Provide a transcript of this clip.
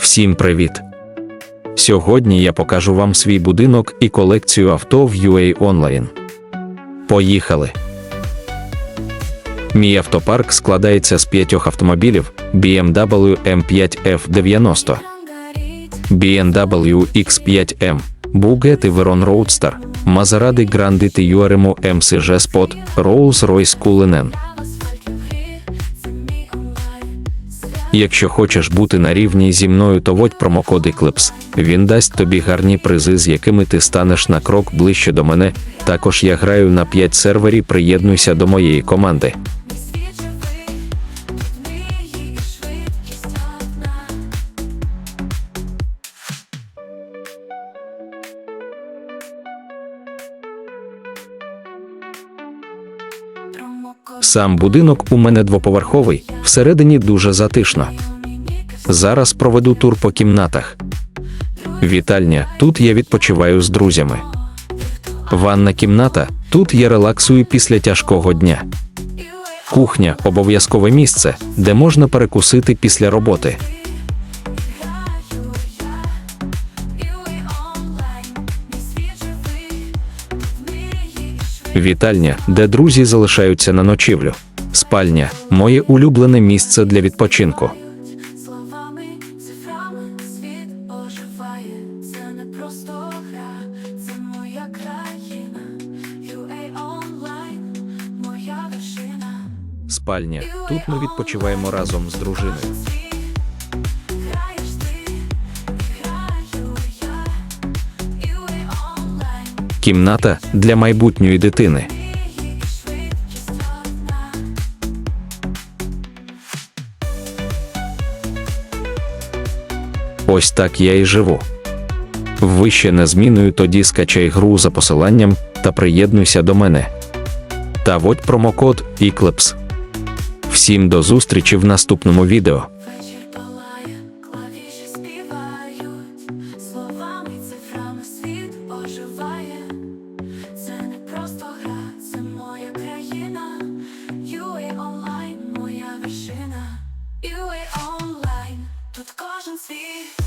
Всім привіт! Сьогодні я покажу вам свій будинок і колекцію авто в UA Online. Поїхали! Мій автопарк складається з п'ятьох автомобілів BMW M5 F90, BMW X5M, Bugatti Veyron Roadster, Maserati Grandi Tiurimo MCG Spot, Rolls-Royce Cullinan. Якщо хочеш бути на рівні зі мною, то водь промокод Eclipse. Він дасть тобі гарні призи, з якими ти станеш на крок ближче до мене. Також я граю на 5 серверів, приєднуйся до моєї команди. Сам будинок у мене двоповерховий, всередині дуже затишно. Зараз проведу тур по кімнатах. Вітальня, тут я відпочиваю з друзями. Ванна кімната, тут я релаксую після тяжкого дня. Кухня обов'язкове місце, де можна перекусити після роботи. Вітальня, де друзі залишаються на ночівлю. Спальня моє улюблене місце для відпочинку. Словами, цифрами світ оживає. Це не просто гра, це моя країна. UA Online, моя вершина. Спальня. Тут ми відпочиваємо разом з дружиною. Кімната для майбутньої дитини. Ось так я і живу. Вище не зміною, тоді скачай гру за посиланням та приєднуйся до мене. Та вводь промокод Eclipse. Всім до зустрічі в наступному відео. Оживає. Це не просто гра, це моя країна. UA Online, моя вершина. UA Online, тут кожен свій